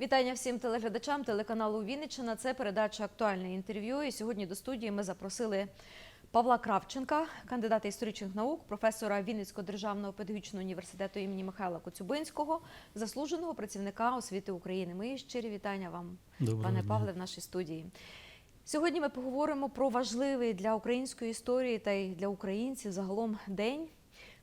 Вітання всім телеглядачам телеканалу Вінниччина. Це передача актуальне інтерв'ю. І сьогодні до студії ми запросили Павла Кравченка, кандидата історичних наук, професора Вінницького державного педагогічного університету імені Михайла Коцюбинського, заслуженого працівника освіти України. Мої щирі вітання вам, Доброго пане дня. Павле, в нашій студії. Сьогодні ми поговоримо про важливий для української історії та й для українців загалом день.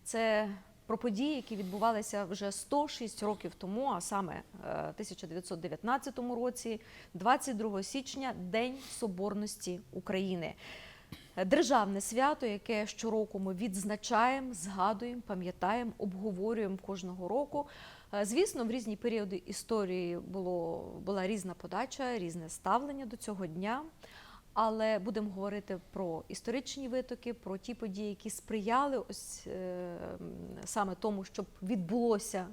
Це про події, які відбувалися вже 106 років тому, а саме е, 1919 році, 22 січня, День Соборності України. Е, Державне свято, яке щороку ми відзначаємо, згадуємо, пам'ятаємо, обговорюємо кожного року. Е, Звісно, в різні періоди історії було, була різна подача, різне ставлення до цього дня. Але будемо говорити про історичні витоки, про ті події, які сприяли ось е, саме тому, щоб відбулося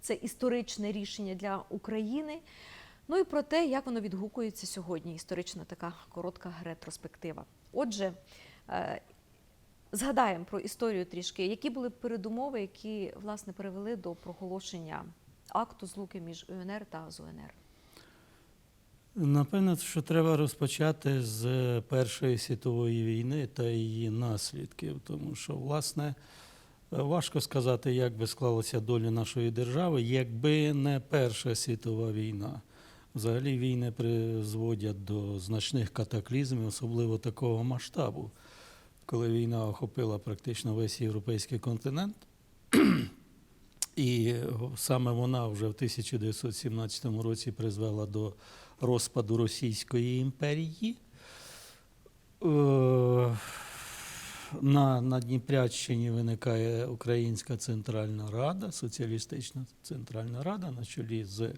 це історичне рішення для України. Ну і про те, як воно відгукується сьогодні. Історична така коротка ретроспектива. Отже, е, згадаємо про історію трішки, які були передумови, які власне привели до проголошення акту злуки між УНР та ЗУНР. Напевно, що треба розпочати з Першої світової війни та її наслідків, тому що, власне, важко сказати, як би склалася доля нашої держави, якби не Перша світова війна. Взагалі війни призводять до значних катаклізмів, особливо такого масштабу, коли війна охопила практично весь європейський континент. І саме вона вже в 1917 році призвела до розпаду Російської імперії. Е, На, на Дніпряччині виникає Українська Центральна Рада, Соціалістична Центральна Рада на чолі з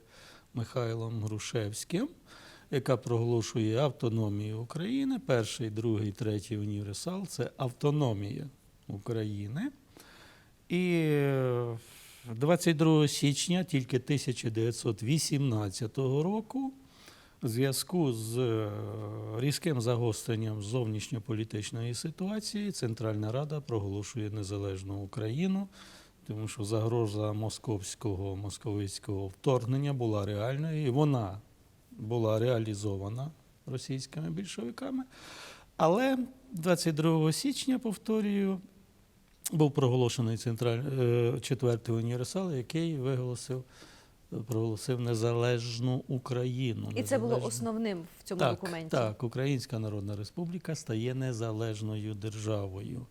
Михайлом Грушевським, яка проголошує автономію України. Перший, другий, третій універсал це автономія України. І е, 22 січня тільки 1918 року зв'язку з е, різким загостренням зовнішньополітичної ситуації Центральна Рада проголошує незалежну Україну, тому що загроза московського московицького вторгнення була реальною, і вона була реалізована російськими більшовиками. Але 22 січня, повторюю, був проголошений централь... е, четвертий універсал, який виголосив, проголосив незалежну Україну. І це було основним в цьому так, документі. Так, Українська Народна Республіка стає незалежною державою.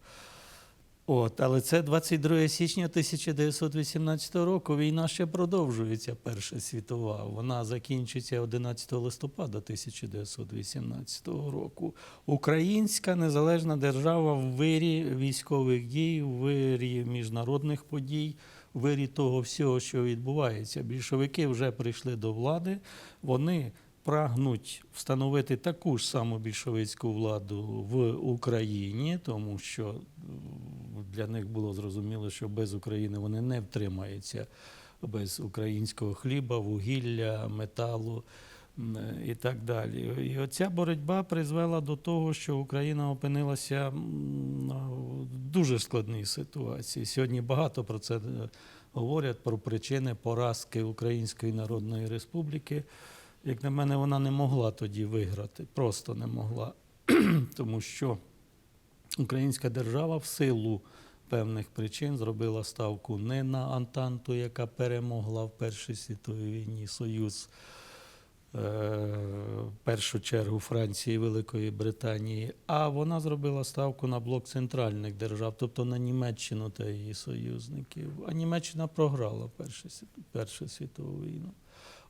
От, але це 22 січня 1918 року. Війна ще продовжується, Перша світова. Вона закінчиться 11 листопада 1918 року. Українська незалежна держава в вирі військових дій, в вирі міжнародних подій, вирі того всього, що відбувається. Більшовики вже прийшли до влади. Вони прагнуть встановити таку ж саму більшовицьку владу в Україні, тому що для них було зрозуміло, що без України вони не втримаються без українського хліба, вугілля, металу і так далі. І оця боротьба призвела до того, що Україна опинилася в дуже складній ситуації. Сьогодні багато про це е, говорять, про причини поразки Української Народної Республіки. Як на мене, вона не могла тоді виграти, просто не могла. Тому що українська держава в силу певних причин зробила ставку не на Антанту, яка перемогла в Першій світовій війні Союз, е, в першу чергу Франції і Великої Британії, а вона зробила ставку на блок центральних держав, тобто на Німеччину та її союзників. А Німеччина програла Першу, Першу світову війну.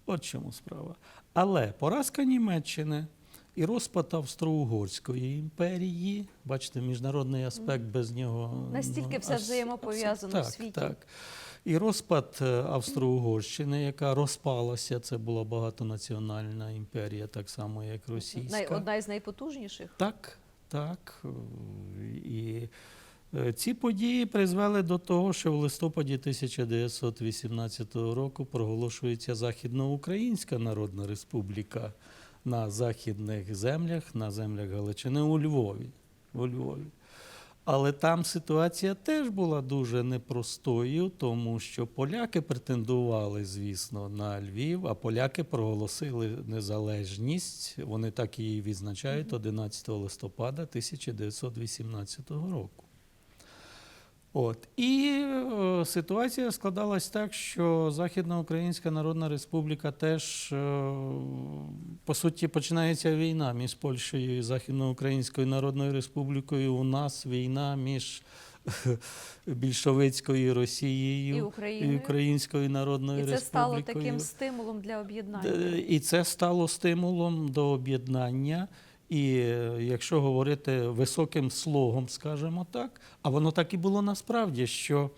От чому справа. Але поразка Німеччини і розпад Австро-Угорської імперії, бачите, міжнародний аспект без нього. Настільки ну, все взаємопов'язано так, в світі. Так. І розпад е, Австро-Угорщини, яка розпалася, це була багатонаціональна імперія, так само як російська. Одна із найпотужніших. Так, так. І е, ці події призвели до того, що в листопаді 1918 року проголошується Західноукраїнська Народна Республіка на західних землях, на землях Галичини у Львові. У Львові. Але там ситуація теж була дуже непростою, тому що поляки претендували, звісно, на Львів, а поляки проголосили незалежність. Вони так її відзначають 11 листопада 1918 року. От. І е, ситуація складалась так, що Західноукраїнська Народна Республіка теж, е, по суті, починається війна між Польщею і Західноукраїнською Народною Республікою. У нас війна між більшовицькою Росією І Україною. Українською Народною І це Республікою. стало таким стимулом для об'єднання. І це стало стимулом до об'єднання. І е, якщо говорити високим слогом, скажімо так, а воно так і було насправді, що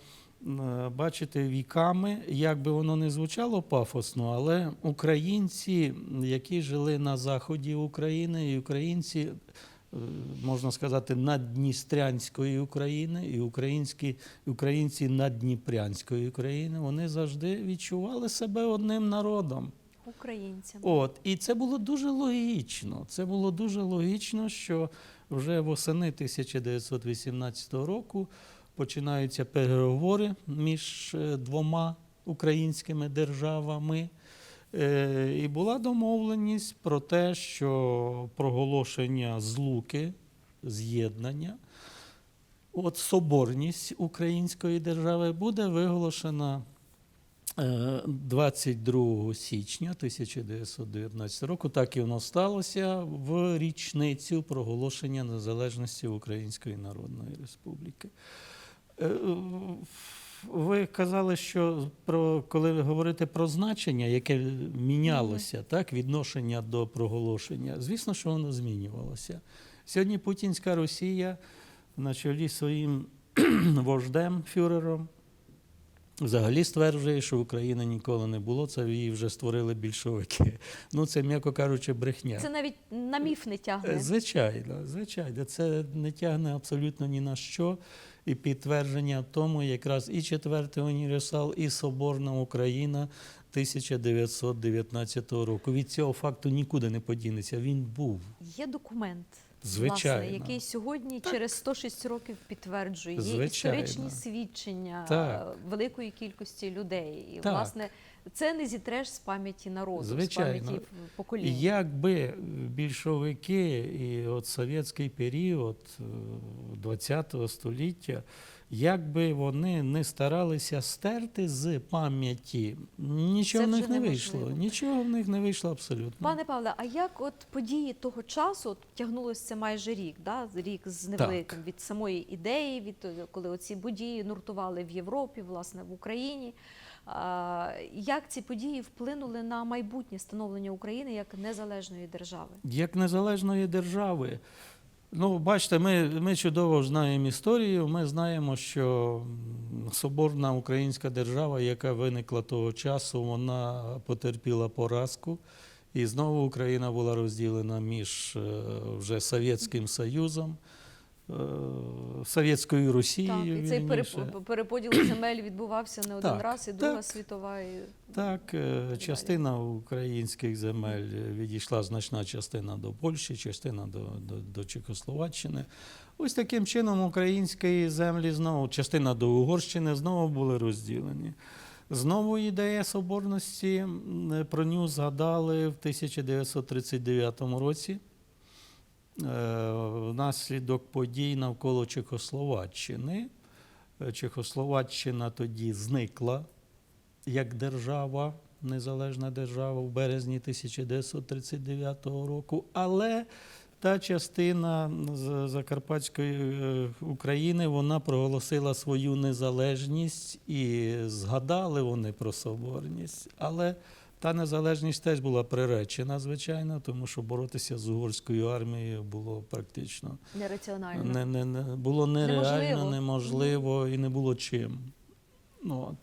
е, бачите, віками, як би воно не звучало пафосно, але українці, які жили на заході України, і українці, е, можна сказати, наддністрянської України, і українські, українці наддніпрянської України, вони завжди відчували себе одним народом. Українцям. От, і це було дуже логічно. Це було дуже логічно, що вже восени 1918 року починаються переговори між е, двома українськими державами. Е, І була домовленість про те, що проголошення злуки, з'єднання, от соборність української держави буде виголошена 22 січня 1919 року, так і воно сталося в річницю проголошення незалежності Української Народної Республіки. Е, Ви казали, що про коли ви говорите про значення, яке мінялося, так, відношення до проголошення, звісно, що воно змінювалося. Сьогодні Путінська Росія на чолі своїм вождем фюрером Взагалі стверджує, що України ніколи не було, це її вже створили більшовики. Ну, це, м'яко кажучи, брехня. Це навіть на міф не Е, тягне. Звичайно, звичайно, це не тягне абсолютно ні на що. І підтвердження тому якраз і четвертий універсал, і Соборна Україна 1919 року. Від цього факту нікуди не подінеться. Він був. Є документ, Звичайно. власне, який сьогодні через 106 років підтверджує. Є Звичайно. історичні свідчення Так. е, великої кількості людей. І, Так. власне, це не зітреш з пам'яті народу, Звичайно. з пам'яті покоління. якби більшовики і от совєтський період ХХ століття, якби вони не старалися стерти з пам'яті, нічого Це в них не вийшло. Нічого в них не вийшло абсолютно. Пане Павле, а як от події того часу от тягнулося майже рік, да? рік з невеликим від самої ідеї, від коли оці події нуртували в Європі, власне, в Україні. А, як ці події вплинули на майбутнє становлення України як незалежної держави? Як незалежної держави. Ну, бачите, ми, ми чудово знаємо історію. Ми знаємо, що соборна українська держава, яка виникла того часу, вона потерпіла поразку. І знову Україна була розділена між е, вже Совєтським Союзом, Совєтською Росією. Так, і цей переп- переподіл земель відбувався не один Так, раз, і Друга так. світова. І... Так, е, частина українських земель відійшла значна частина до Польщі, частина до, до, до Чехословаччини. Ось таким чином українські землі знову, частина до Угорщини знову були розділені. Знову ідея соборності про нього згадали в 1939 році. Е, Внаслідок подій навколо Чехословаччини. Е, Чехословаччина тоді зникла як держава, незалежна держава в березні 1939 року, але та частина Закарпатської е, України вона проголосила свою незалежність і згадали вони про соборність. Але та незалежність теж була приречена, звичайно, тому що боротися з угорською армією було практично Нераціонально. не, не, не, було нереально, Неможливо. неможливо і не було чим. Ну, от.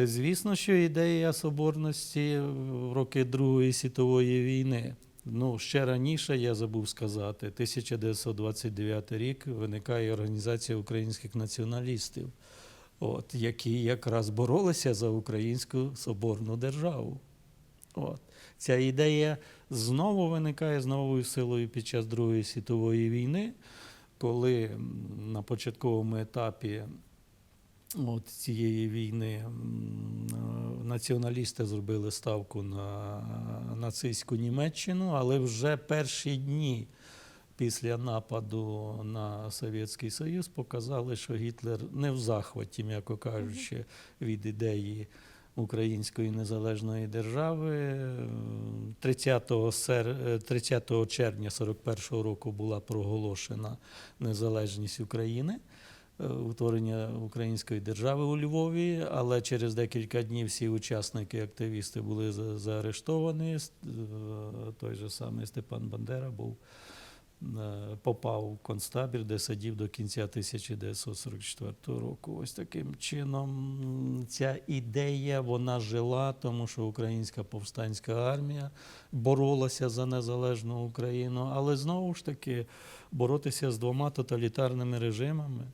Е, Звісно, що ідея соборності в роки Другої світової війни. Ну, ще раніше я забув сказати, 1929 рік виникає організація українських націоналістів, от, які якраз боролися за українську соборну державу. От. Ця ідея знову виникає з новою силою під час Другої світової війни. коли на початковому етапі от цієї війни націоналісти зробили ставку на нацистську Німеччину, але вже перші дні після нападу на Совєтський Союз показали, що Гітлер не в захваті, м'яко кажучи, від ідеї української незалежної держави. Е, 30, сер... е, 30 червня 41-го року була проголошена незалежність України. е, Утворення української держави у Львові, але через декілька днів всі учасники, активісти були заарештовані. Е, Той же самий Степан Бандера був попав в концтабір, де сидів до кінця 1944 року. Ось таким чином ця ідея вона жила, тому що українська повстанська армія боролася за незалежну Україну, але знову ж таки боротися з двома тоталітарними режимами.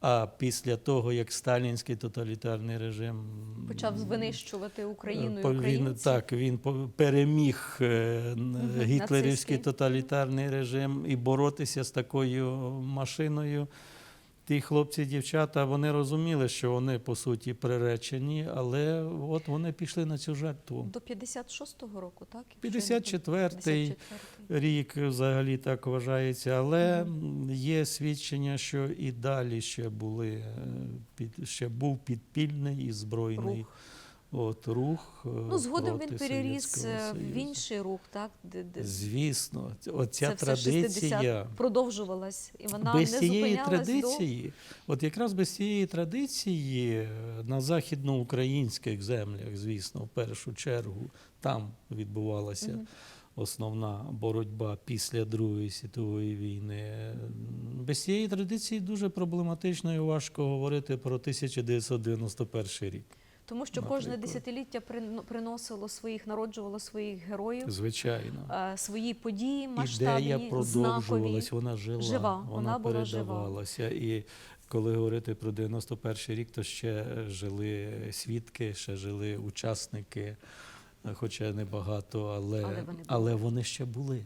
А після того, як сталінський тоталітарний режим Почав винищувати Україну і Він, українців. так, він переміг е, гітлерівський тоталітарний режим і боротися з такою машиною. Ті хлопці, дівчата, вони розуміли, що вони по суті приречені, але от вони пішли на цю жертву. До 56-го року, так? Якщо я 54-й 54-й. рік взагалі так вважається, але є свідчення, що і далі ще були е, під ще був підпільний і збройний Рух. От рух. е, Ну, згодом він переріс е, в інший рух, так? Звісно, оця це традиція 60 продовжувалась, і вона без не цієї традиції, от якраз без цієї традиції е, на західноукраїнських землях, звісно, в першу чергу там відбувалася до... Мгм. основна боротьба після Другої світової війни. Без цієї традиції дуже проблематично і важко говорити про 1991 рік. Тому що кожне десятиліття прин- приносило своїх, народжувало своїх героїв, Звичайно. е, свої події Ідея масштабні, знакові. продовжувалась, вона жила, Жива, вона, вона була жива. передавалася. І коли говорити про 91 рік, то ще жили свідки, ще жили учасники, хоча не багато, але, Але вони але вони ще були.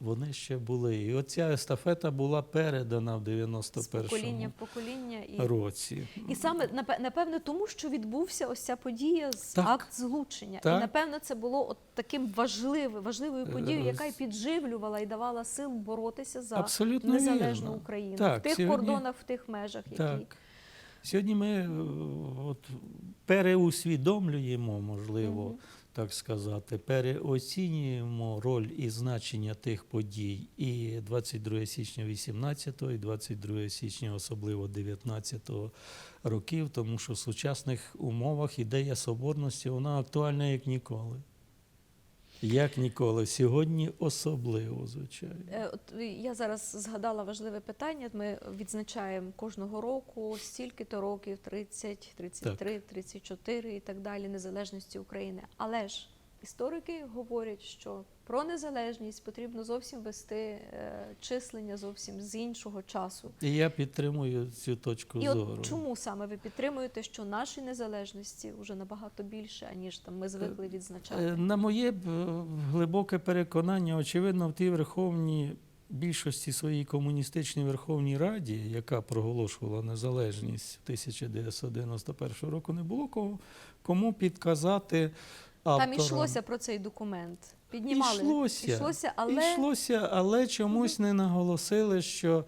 Вони ще були. І оця естафета була передана в з покоління 91 в покоління. І, році. і саме напе- напевне тому, що відбувся ось ця подія з Так. акт злучення. Так. І напевно це було от таким важливим, важливою подією, Е, яка й підживлювала і давала сил боротися за Абсолютно незалежну вірно. Україну Так, в тих сьогодні- кордонах, в тих межах, які Так. Сьогодні ми е, от, переусвідомлюємо, можливо, Мгм. Так сказати, переоцінюємо роль і значення тих подій і 22 січня 18 і 22 січня, особливо 19 років, тому що в сучасних умовах ідея соборності вона актуальна як ніколи. Як ніколи. Сьогодні особливо, звичайно. Е, От я зараз згадала важливе питання. Ми відзначаємо кожного року стільки-то років 30, 33, 34 і так далі незалежності України. Але ж історики говорять, що про незалежність потрібно зовсім вести е, числення зовсім з іншого часу. І я підтримую цю точку І зору. от чому саме ви підтримуєте, що нашій незалежності вже набагато більше, аніж там ми звикли відзначати? Е, На моє е, глибоке переконання, очевидно, в тій Верховній більшості своїй комуністичній Верховній Раді, яка проголошувала незалежність 1991 року, не було кого, кому підказати авторам. Там йшлося про цей документ. Піднімали Ішлося. Йшлося, але Йшлося, але чомусь не наголосили, що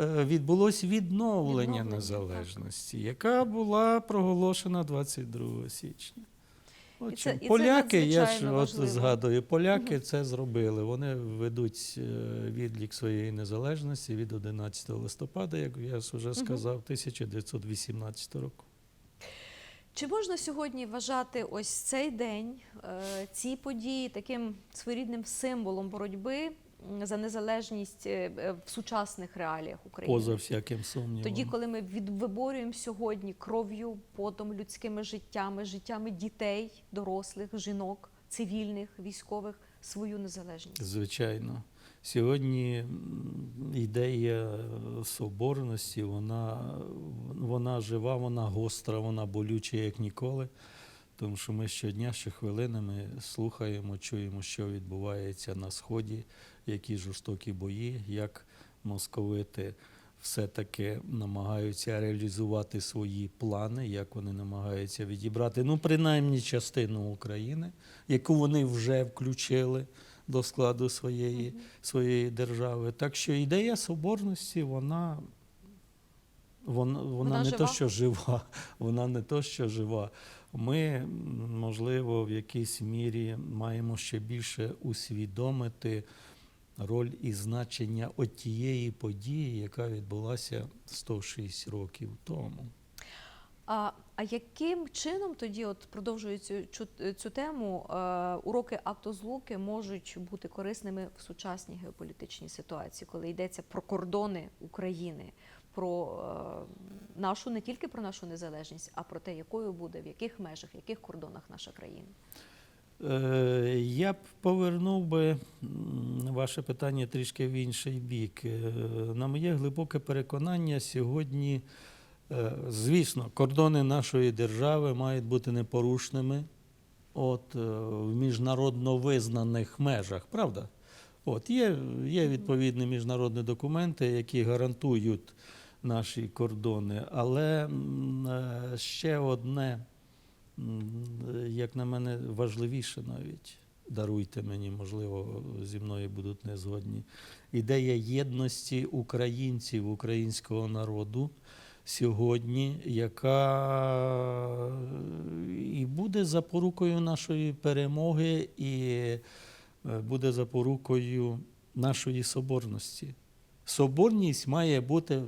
е, відбулось відновлення, Відновлення, незалежності, яка була проголошена 22 січня. От І це- і це поляки, я ж от згадую, поляки це зробили. Вони ведуть е, відлік своєї незалежності від 11 листопада, як я вже сказав, 1918 року. Чи можна сьогодні вважати ось цей день, е, ці події таким своєрідним символом боротьби за незалежність е, е, в сучасних реаліях України? Поза всяким сумнівом. Тоді, коли ми відвиборюємо сьогодні кров'ю, потом, людськими життями, життями дітей, дорослих, жінок, цивільних, військових свою незалежність. Звичайно. Сьогодні ідея соборності, вона, вона жива, вона гостра, вона болюча, як ніколи. Тому що ми щодня, щохвилини ми слухаємо, чуємо, що відбувається на Сході, які жорстокі бої, як московити все-таки намагаються реалізувати свої плани, як вони намагаються відібрати, ну, принаймні частину України, яку вони вже включили до складу своєї, своєї держави. Так що ідея соборності, вона. Вона, вона, Вона не жива? то, що жива, вона не то, що жива. Ми, можливо, в якійсь мірі маємо ще більше усвідомити роль і значення отієї події, яка відбулася 106 років тому. А, а яким чином тоді, от продовжуючи цю, цю тему, е, уроки автозлуки можуть бути корисними в сучасній геополітичній ситуації, коли йдеться про кордони України, про е, нашу не тільки про нашу незалежність, а про те, якою буде, в яких межах, в яких кордонах наша країна? Е, Я б повернув би ваше питання трішки в інший бік. Е, На моє глибоке переконання, сьогодні, звісно, кордони нашої держави мають бути непорушними от, е, в міжнародно визнаних межах, правда? От, є, є відповідні міжнародні документи, які гарантують наші кордони, але е, ще одне як на мене, важливіше навіть. Даруйте мені, можливо, зі мною будуть не згодні. Ідея єдності українців, українського народу сьогодні, яка і буде запорукою нашої перемоги, і е, буде запорукою нашої соборності. Соборність має бути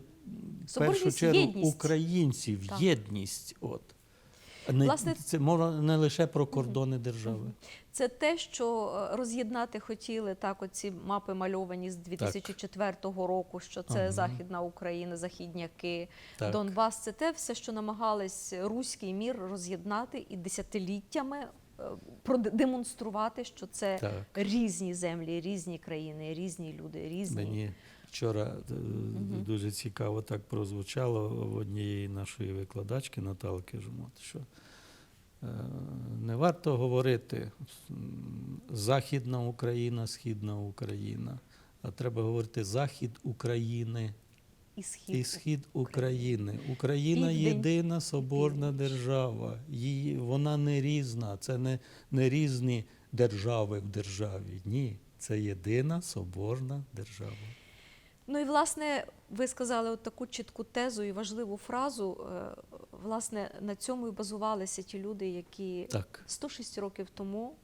в першу чергу єдність. українців, Так. єдність. От. Не, Власне- це мова не лише про кордони держави. Це те, що е, роз'єднати хотіли так, оці мапи мальовані з 2004 року, що це Ага. Західна Україна, Західняки, Так. Донбас. Це те все, що намагались руський мір роз'єднати і десятиліттями продемонструвати, що це Так. різні землі, різні країни, різні люди, різні. Мені вчора е, дуже цікаво так прозвучало в однієї нашої викладачки Наталки Жмот, що е, не варто говорити Західна Україна, Східна Україна, а треба говорити Захід України І схід. і Схід України. Україна Південь єдина соборна північ. держава. Її, вона не різна. Це не, не різні держави в державі. Ні, це єдина соборна держава. Ну і власне, ви сказали от таку чітку тезу і важливу фразу. Е, Власне, на цьому і базувалися ті люди, які Так. 106 років тому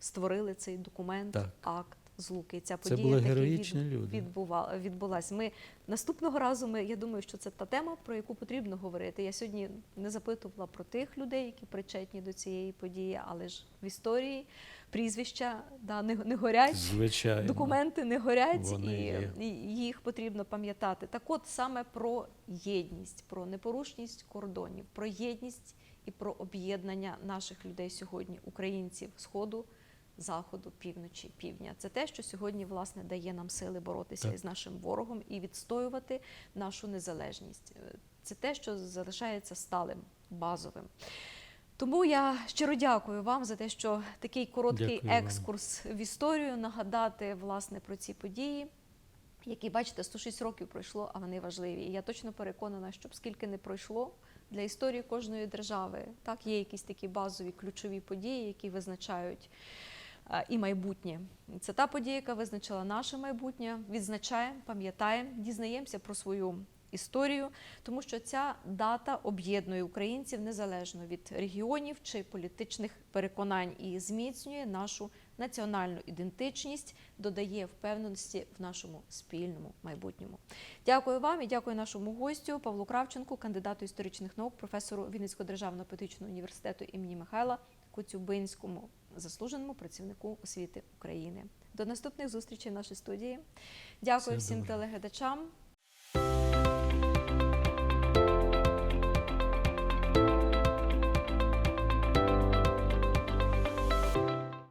створили цей документ, Так. акт злуки. Ця Це подія таки героїчні люди. відбува, відбулась. Ми наступного разу. Ми я думаю, що це та тема, про яку потрібно говорити. Я сьогодні не запитувала про тих людей, які причетні до цієї події, але ж в історії прізвища да, не, не горять. Звичайно. Документи не горять, Вони і, і їх потрібно пам'ятати. Так от саме про єдність, про непорушність кордонів, про єдність і про об'єднання наших людей сьогодні, українців сходу, заходу, півночі, півдня. Це те, що сьогодні власне дає нам сили боротися із нашим ворогом і відстоювати нашу незалежність. Е, Це те, що залишається сталим, базовим. Тому я щиро дякую вам за те, що такий короткий Дякую вам. екскурс в історію нагадати власне про ці події, які бачите, 106 років пройшло, а вони важливі. І я точно переконана, що б скільки не пройшло для історії кожної держави, так є якісь такі базові ключові події, які визначають. Е, І майбутнє це та подія, яка визначила наше майбутнє. Відзначаємо, пам'ятаємо, дізнаємося про свою історію, тому що ця дата об'єднує українців незалежно від регіонів чи політичних переконань і зміцнює нашу національну ідентичність, додає впевненості в нашому спільному майбутньому. Дякую вам і дякую нашому гостю Павлу Кравченку, кандидату історичних наук, професору Вінницького державного педагогічного університету імені Михайла Коцюбинському, заслуженому працівнику освіти України. До наступних зустрічей в нашій студії. Дякую Все всім добре. телеглядачам.